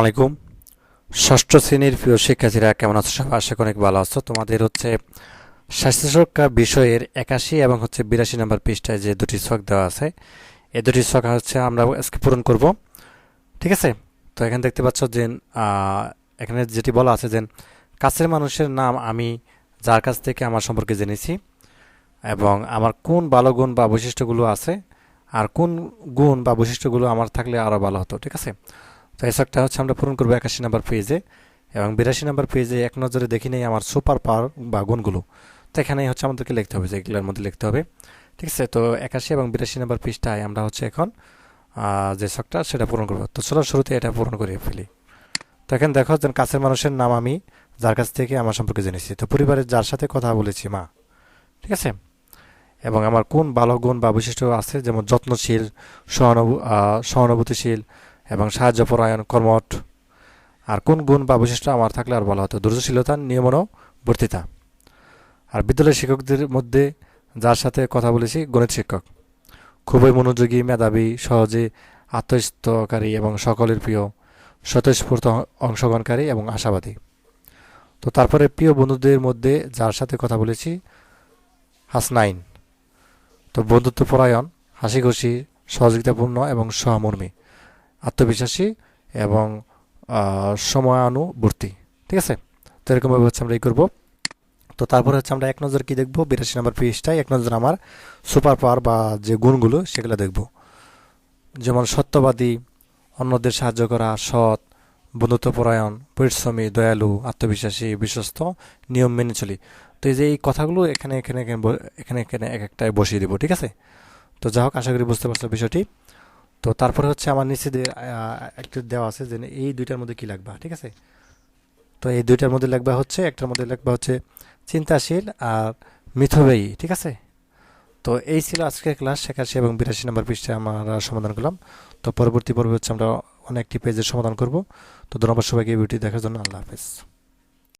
আলাইকুম ষষ্ঠ শ্রেণির প্রিয় শিক্ষার্থীরা, কেমন আছো সব আশা অনেক ভালো আছো। তোমাদের হচ্ছে স্বাস্থ্য সুরক্ষা বিষয়ের একাশি এবং হচ্ছে বিরাশি নম্বর পৃষ্ঠায় যে দুটি ছক দেওয়া আছে, এই দুটি ছক হচ্ছে আমরা আজকে পূরণ করব। ঠিক আছে? তো এখানে দেখতে পাচ্ছ যে এখানে যেটি বলা আছে যে, কাছের মানুষের নাম আমি, যার কাছ থেকে আমার সম্পর্কে জেনেছি এবং আমার কোন ভালো গুণ বা বৈশিষ্ট্যগুলো আছে, আর কোন গুণ বা বৈশিষ্ট্যগুলো আমার থাকলে আরও ভালো হতো। ঠিক আছে? তো এই শখটা হচ্ছে আমরা পূরণ করব একাশি নাম্বার পেজে এবং বিরাশি নাম্বার পেজে এক নজরে দেখি নেই আমার সুপার পাওয়ার বা গুণগুলো। তো এখানেই হচ্ছে আমাদেরকে লিখতে হবে যে এগুলোর মধ্যে লিখতে হবে। ঠিক আছে, তো একাশি এবং বিরাশি নাম্বার পৃষ্ঠায় আমরা হচ্ছে এখন যে শখটা সেটা পূরণ করব। তো চলো শুরুতে এটা পূরণ করে ফেলি। তো এখানে দেখো যে কাছের মানুষের নাম আমি, যার কাছ থেকে আমার সম্পর্কে জেনেছি। তো পরিবারের যার সাথে কথা বলেছি মা। ঠিক আছে? এবং আমার কোন ভালো গুণ বা বৈশিষ্ট্য আছে যেমন যত্নশীল সহানুভূ সহানুভূতিশীল এবং সাহায্যপরায়ণ কর্মঠ। আর কোন গুণ বা বৈশিষ্ট্য আমার থাকলে আর বলা হতো? ধৈর্যশীলতা নিয়মনবর্তিতা আর বিদ্যালয়ের শিক্ষকদের মধ্যে যার সাথে কথা বলেছি, গণিত শিক্ষক। খুবই মনোযোগী, মেধাবী, সহজে আত্মস্থকারী এবং সকলের প্রিয়, স্বতঃস্ফূর্ত অংশগ্রহণকারী এবং আশাবাদী। তো তারপরে প্রিয় বন্ধুদের মধ্যে যার সাথে কথা বলেছি, হাসনাইন। তো বন্ধুত্ব পরায়ণ হাসি খুশি সহযোগিতাপূর্ণ এবং সহমর্মী। আত্মবিশ্বাসী এবং সময়ানুবর্তী। ঠিক আছে? তো এরকমভাবে হচ্ছে আমরা এই করব। তো তারপরে হচ্ছে আমরা এক নজর কি দেখব? বিরাশি নম্বর পৃষ্ঠায় এক নজর আমার সুপার পাওয়ার বা যে গুণগুলো সেগুলো দেখব। যেমন সত্যবাদী, অন্যদের সাহায্য করা, সৎ, বন্ধুত্বপরায়ণ, পরিশ্রমী, দয়ালু, আত্মবিশ্বাসী, বিশ্বস্ত, নিয়ম মেনে চলি। তো এই যে এই কথাগুলো এখানে এখানে এখানে এখানে এক একটায় বসিয়ে দেবো, ঠিক আছে? তো যা হোক আশা করি বুঝতে পারছ বিষয়টি। তো তারপরে হচ্ছে আমার নিচে একটু দেওয়া আছে যে এই দুইটার মধ্যে কি লাগবা, ঠিক আছে? তো এই দুইটার মধ্যে লাগবা হচ্ছে, একটার মধ্যে লাগবা হচ্ছে চিন্তাশীল আর মিথবেয়ী ঠিক আছে? তো এই ছিল আজকের ক্লাস একাশি এবং বিরাশি নম্বর পৃষ্ঠে আমরা সমাধান করলাম। তো পরবর্তী পর্বে হচ্ছে আমরা অনেকটি পেজের সমাধান করব। তো ধন্যবাদ সবাইকে এই দেখার জন্য। আল্লাহ হাফেজ।